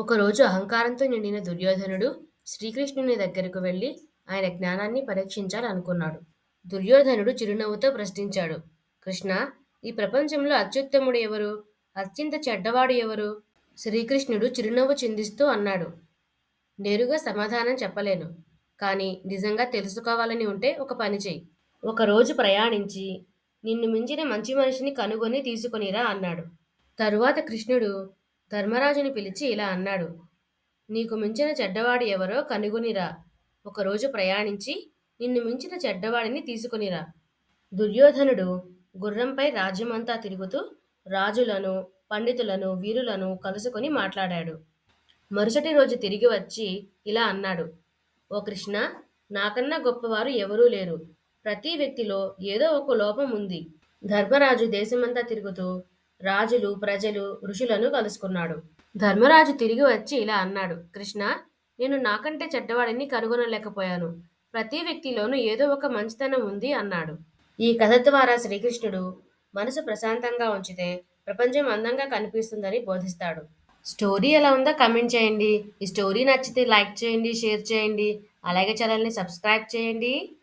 ఒకరోజు అహంకారంతో నిండిన దుర్యోధనుడు శ్రీకృష్ణుని దగ్గరకు వెళ్ళి ఆయన జ్ఞానాన్ని పరీక్షించాలనుకున్నాడు. దుర్యోధనుడు చిరునవ్వుతో ప్రశ్నించాడు. కృష్ణ ఈ ప్రపంచంలో అత్యుత్తముడు ఎవరు? అత్యంత చెడ్డవాడు ఎవరు? శ్రీకృష్ణుడు చిరునవ్వు చిందిస్తూ అన్నాడు. నేరుగా సమాధానం చెప్పలేను. కానీ నిజంగా తెలుసుకోవాలని ఉంటే ఒక పని చెయ్యి ఒకరోజు ప్రయాణించి నిన్ను మించిన మంచి మనిషిని కనుగొని తీసుకొనిరా అన్నాడు. తరువాత కృష్ణుడు ధర్మరాజుని పిలిచి ఇలా అన్నాడు. నీకు మించిన చెడ్డవాడు ఎవరో కనుగొనిరా. ఒకరోజు ప్రయాణించి నిన్ను మించిన చెడ్డవాడిని తీసుకునిరా దుర్యోధనుడు గుర్రంపై రాజ్యమంతా తిరుగుతూ రాజులను, పండితులను, వీరులను కలుసుకొని మాట్లాడాడు. మరుసటి రోజు తిరిగి వచ్చి ఇలా అన్నాడు. ఓ కృష్ణ నాకన్నా గొప్పవారు ఎవరూ లేరు. ప్రతి వ్యక్తిలో ఏదో ఒక లోపం ఉంది. ధర్మరాజు దేశమంతా తిరుగుతూ రాజులు, ప్రజలు, ఋషులను కలుసుకున్నాడు. ధర్మరాజు తిరిగి వచ్చి ఇలా అన్నాడు. కృష్ణ నేను నాకంటే చెడ్డవాడిని కనుగొనలేకపోయాను. ప్రతి వ్యక్తిలోనూ ఏదో ఒక మంచితనం ఉంది అన్నాడు. ఈ కథ ద్వారా శ్రీకృష్ణుడు మనసు ప్రశాంతంగా ఉంచితే ప్రపంచం అందంగా కనిపిస్తుందని బోధిస్తాడు. స్టోరీ ఎలా ఉందో కమెంట్ చేయండి. ఈ స్టోరీ నచ్చితే లైక్ చేయండి, షేర్ చేయండి. అలాగే ఛానల్ని సబ్స్క్రైబ్ చేయండి.